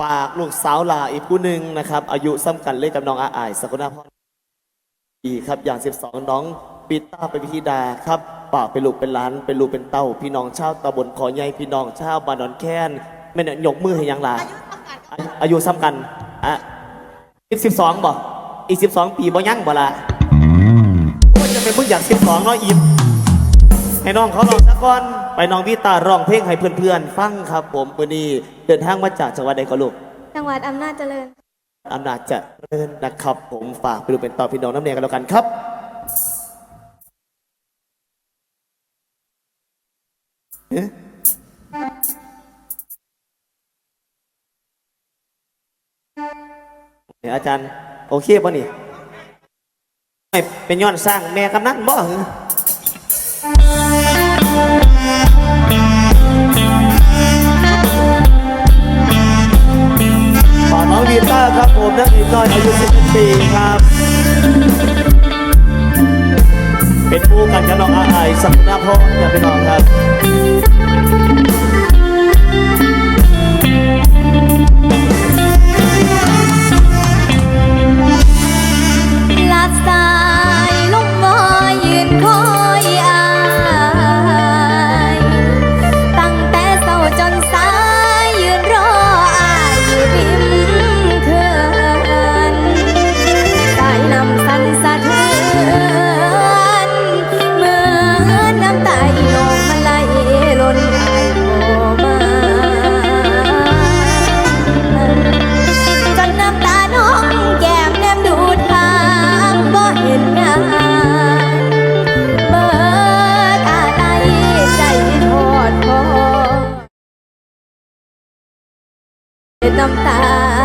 ฝากลูกสาวหลาอีกผู้หนึ่งนะครับ อายุซ้ำกันเลยกับน้องอาอายสกุณาพรดีครับอย่าง 12 น้องปีต้าเป็นพิธิดาครับปากเป็นลูกเป็นหล้าน เป็นลูกเป็นเต้า พี่น้องชาวตำบลขอใหญ่พี่น้องชาวบ้านดอนแค้นแม่นยกมือให้ยังหลาอายุซ้ำกันอะสิบสิบสองบ่อีกสิบสองปีบ่ยั่งบ่ละโอ้ยจะเป็นมึงอยากสิบสองเนาะอิมให้น้องเขาลองสักก่อน ไปน้องวิตาร้องเพลงให้เพื่อนๆ ฟังครับผมวันนี้เดินทางมาจากจังหวัดใดก็ลูกจังหวัดอำนาจเจริญ อำนาจเจะเริญนะครับผมฝากไปดูเป็นต่อพี่น้องน้ำเนียงกันแล้วกันครับเอ๊ะเนี่ยอาจารย์โอเคป่ะนี่ไม่เป็นย้อนสร้างแม่กำนันบ่เหรอ ปีครับ เป็นผู้กันกับน้องอาไอายสัมนาพรเนี่ยเป็นน้อง ตา